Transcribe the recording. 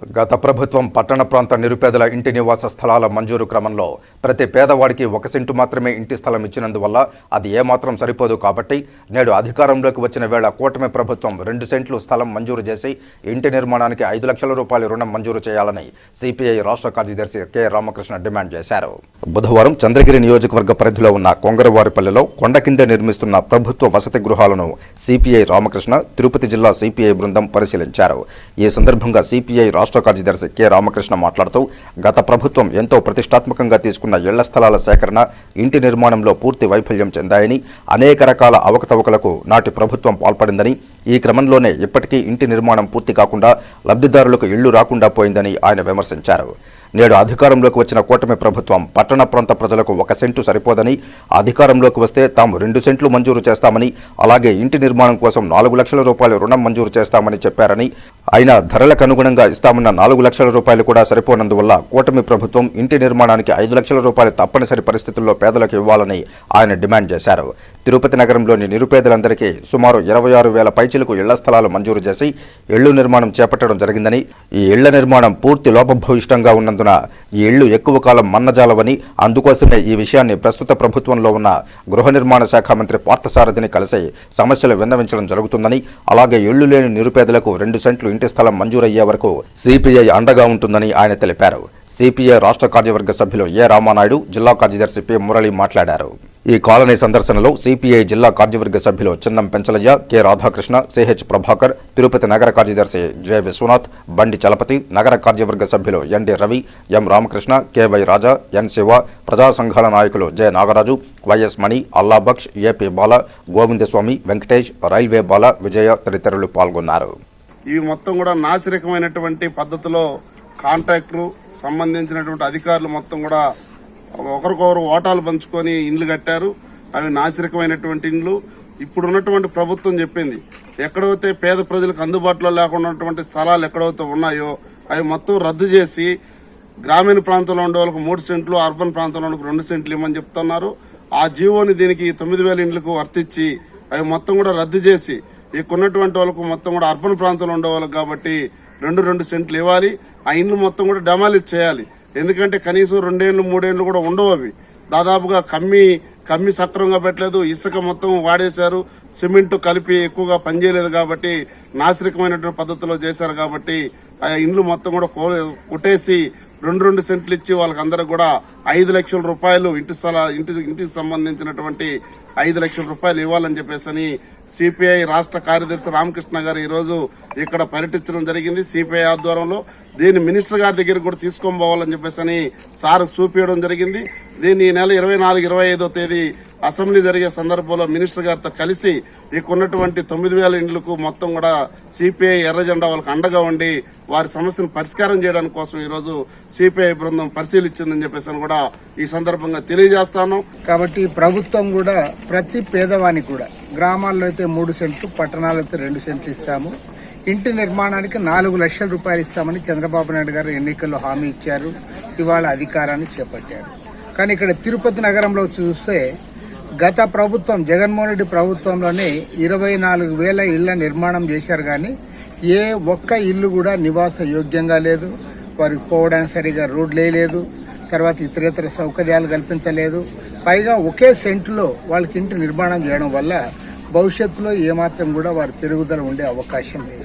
గత ప్రభుత్వం పట్టణ ప్రాంత నిరుపేదల ఇంటి నివాస స్థలాల మంజూరు క్రమంలో ప్రతి పేదవాడికి ఒక సెంటు మాత్రమే ఇంటి స్థలం ఇచ్చినందువల్ల అది ఏమాత్రం సరిపోదు కాబట్టి నేడు అధికారంలోకి వచ్చిన వేళ కూటమి ప్రభుత్వం రెండు సెంట్లు స్థలం మంజూరు చేసి ఇంటి నిర్మాణానికి ఐదు లక్షల రూపాయల రుణం మంజూరు చేయాలని సిపిఐ రాష్ట్ర కార్యదర్శి కె. రామకృష్ణ డిమాండ్ చేశారు. బుధవారం చంద్రగిరి నియోజకవర్గ పరిధిలో ఉన్న కొంగరవారిపల్లెలో కొండ కింద నిర్మిస్తున్న ప్రభుత్వ వసతి గృహాలను సిపిఐ రామకృష్ణ తిరుపతి జిల్లా సిపిఐ బృందం పరిశీలించారు. ఈ సందర్భంగా సిపిఐ రాష్ట్ర కార్యదర్శి కె. రామకృష్ణ మాట్లాడుతూ గత ప్రభుత్వం ఎంతో ప్రతిష్టాత్మకంగా తీసుకున్న ఇళ్ళ స్థలాల సేకరణ ఇంటి నిర్మాణంలో పూర్తి వైఫల్యం చెందాయని అనేక రకాల అవకతవకలకు నాటి ప్రభుత్వం పాల్పడిందని ఈ క్రమంలోనే ఇప్పటికీ ఇంటి నిర్మాణం పూర్తి కాకుండా లబ్ధిదారులకు ఇళ్ళు రాకుండా పోయిందని ఆయన విమర్శించారు. నేడు అధికారంలోకి వచ్చిన కూటమి ప్రభుత్వం పట్టణ ప్రాంత ప్రజలకు ఒక సెంటు సరిపోదని అధికారంలోకి వస్తే తాము రెండు సెంట్లు మంజూరు చేస్తామని అలాగే ఇంటి నిర్మాణం కోసం నాలుగు లక్షల రూపాయలు రుణం మంజూరు చేస్తామని చెప్పారని అయినా ధరలకు అనుగుణంగా ఇస్తామన్న నాలుగు లక్షల రూపాయలు కూడా సరిపోనందువల్ల కూటమి ప్రభుత్వం ఇంటి నిర్మాణానికి ఐదు లక్షల రూపాయలు తప్పనిసరి పరిస్థితుల్లో పేదలకు ఇవ్వాలని ఆయన డిమాండ్ చేశారు. తిరుపతి నగరంలోని నిరుపేదలందరికీ సుమారు ఇరవై ఆరు వేల పైచిలకు ఇళ్ళ స్థలాలు మంజూరు చేసి ఇళ్ళు నిర్మాణం చేపట్టడం జరిగిందని ఈ ఇళ్ళ నిర్మాణం పూర్తి లోపభూయిష్టంగా ఉన్నందున ఈ ఇళ్ళు ఎక్కువ కాలం మన్నజాలవని అందుకోసమే ఈ విషయాన్ని ప్రస్తుత ప్రభుత్వంలో ఉన్న గృహ నిర్మాణ శాఖ మంత్రి పార్థసారథిని కలిసి సమస్యలు విన్నవించడం జరుగుతుందని అలాగే ఇళ్ళు లేని నిరుపేదలకు రెండు సెంట్లు ఇంటి స్థలం మంజూరయ్యే వరకు సిపిఐ అండగా ఉంటుందని ఆయన తెలిపారు. సిపిఐ రాష్ట్ర కార్యవర్గ సభ్యులు ఏ రామానాయుడు జిల్లా కార్యదర్శి పి మురళి మాట్లాడారు. ఈ కాలనీ సందర్శనలో సిపిఐ జిల్లా కార్యవర్గ సభ్యులు చిన్నం పెంచలయ్య కె రాధాకృష్ణ సిహెచ్ ప్రభాకర్ తిరుపతి నగర కార్యదర్శి జె విశ్వనాథ్ బండి చలపతి నగర కార్యవర్గ సభ్యులు ND Ravi M Ramakrishna KY Raja N Shiva ప్రజా సంఘాల నాయకులు J Nagaraju YS Mani Allabaksh AP Bala Govindaswamy Venkatesh railway Bala Vijaya తదితరులు పాల్గొన్నారు. ఇవి మొత్తం కూడా నాసిరకమైనటువంటి పద్ధతిలో కాంట్రాక్టరు సంబంధించినటువంటి అధికారులు మొత్తం కూడా ఒకరికొకరు ఓటాలు పంచుకొని ఇండ్లు కట్టారు. అవి నాసిరకమైనటువంటి ఇండ్లు. ఇప్పుడున్నటువంటి ప్రభుత్వం చెప్పింది ఎక్కడైతే పేద ప్రజలకు అందుబాటులో లేకుండా ఉన్నటువంటి స్థలాలు ఎక్కడైతే ఉన్నాయో అవి మొత్తం రద్దు చేసి గ్రామీణ ప్రాంతంలో ఉండే వాళ్ళకి మూడు సెంట్లు అర్బన్ ప్రాంతంలో వాళ్ళకి రెండు సెంట్లు ఇవ్వమని చెప్తున్నారు. ఆ జీవోని దీనికి తొమ్మిది వేల ఇండ్లకు వర్తించి అవి మొత్తం కూడా రద్దు చేసి ఈ కొన్నటువంటి వాళ్ళకు మొత్తం కూడా అర్బన్ ప్రాంతంలో ఉండేవాళ్ళకి కాబట్టి రెండు రెండు సెంట్లు ఇవ్వాలి. ఆ ఇండ్లు మొత్తం కూడా డెమాలిజ్ చేయాలి. ఎందుకంటే కనీసం రెండేళ్ళు మూడేళ్ళు కూడా ఉండవు అవి. దాదాపుగా కమ్మి కమ్మి సక్రమంగా పెట్టలేదు. ఇసుక మొత్తం వాడేశారు. సిమెంట్ కలిపి ఎక్కువగా పనిచేయలేదు కాబట్టి నాసిరకమైనటువంటి పద్ధతిలో చేశారు కాబట్టి ఆ ఇండ్లు మొత్తం కూడా కొట్టేసి రెండు రెండు సెంట్లు ఇచ్చి వాళ్ళకందరికి కూడా ఐదు లక్షల రూపాయలు ఇంటి స్థల ఇంటి ఇంటికి సంబంధించినటువంటి ఐదు లక్షల రూపాయలు ఇవ్వాలని చెప్పేసి సిపిఐ రాష్ట్ర కార్యదర్శి రామకృష్ణ గారు ఈరోజు ఇక్కడ పర్యటించడం జరిగింది. సిపిఐ ఆధ్వర్యంలో దీన్ని మినిస్టర్ గారి దగ్గర కూడా తీసుకొని పోవాలని చెప్పేసి సార్ చూపించడం జరిగింది. దీన్ని ఈ నెల ఇరవై నాలుగు ఇరవై ఐదో తేదీ అసెంబ్లీ జరిగే సందర్భంలో మినిస్టర్ గారితో కలిసి ఇక్కడ ఉన్నటువంటి తొమ్మిది వేల ఇండ్లకు మొత్తం కూడా సిపిఐ ఎర్రజెండా వాళ్ళకి అండగా ఉండి వారి సమస్యను పరిష్కారం చేయడానికి కోసం ఈరోజు సిపిఐ బృందం పరిశీలించిందని చెప్పేసి అని కూడా ఈ సందర్భంగా తెలియజేస్తాను. కాబట్టి ప్రభుత్వం కూడా ప్రతి పేదవానికి కూడా గ్రామాల్లో అయితే మూడు సెంట్లు పట్టణాల్లో అయితే రెండు సెంట్లు ఇస్తాము. ఇంటి నిర్మాణానికి నాలుగు లక్షల రూపాయలు ఇస్తామని చంద్రబాబు నాయుడు గారు ఎన్నికల్లో హామీ ఇచ్చారు. ఇవాళ అధికారాన్ని చేపట్టారు. కానీ ఇక్కడ తిరుపతి నగరంలో చూస్తే గత ప్రభుత్వం జగన్మోహన్ రెడ్డి ప్రభుత్వంలోనే ఇరవై నాలుగు వేల ఇళ్ళ నిర్మాణం చేశారు కానీ ఏ ఒక్క ఇల్లు కూడా నివాస యోగ్యంగా లేదు. వారికి పోవడానికి సరిగా రోడ్లు వేయలేదు తర్వాత ఇతరేతర సౌకర్యాలు కల్పించలేదు. పైగా ఒకే సెంట్లో వాళ్ళకి ఇంటి నిర్మాణం చేయడం వల్ల భవిష్యత్తులో ఏమాత్రం కూడా వారి పెరుగుదల ఉండే అవకాశం లేదు.